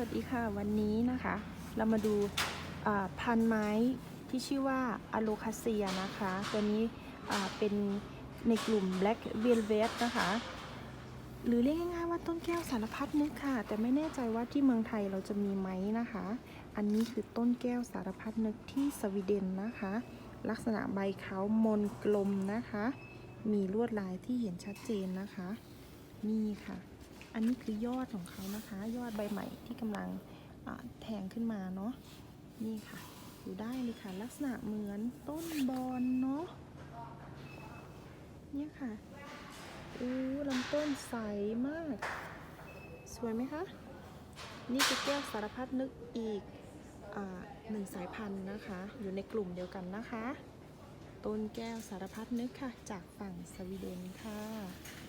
วัสดีค่ะวันนี้นะคะ เรามาดูพันไม้ที่ชื่อว่าอะโลคาเซียนะคะ ตัวนี้เป็นในกลุ่ม Black Velvet นะคะ หรือเรียกง่ายๆว่าต้นแก้วสารพัดนึกค่ะ แต่ไม่แน่ใจว่าที่เมืองไทยเราจะมีไหมนะคะ อันนี้คือต้นแก้วสารพัดนึกที่สวีเดนนะคะ ลักษณะใบเขามนกลมนะคะ มีลวดลายที่เห็นชัดเจนนะคะ นี่ค่ะ อันนี้คือยอดของเขานะคะ ยอดใบใหม่ที่กำลังแทงขึ้นมาเนาะนี่ค่ะดูได้เลยค่ะ ลักษณะเหมือนต้นบอนเนาะเนี่ยค่ะอู้ลำต้นใสมาก สวยไหมคะ นี่คือแก้วสารพัดนึกอีกอหนึ่งสายพันธุ์นะคะ อยู่ในกลุ่มเดียวกันนะคะ ต้นแก้วสารพัดนึกค่ะ จากฝั่งสวีเดนค่ะ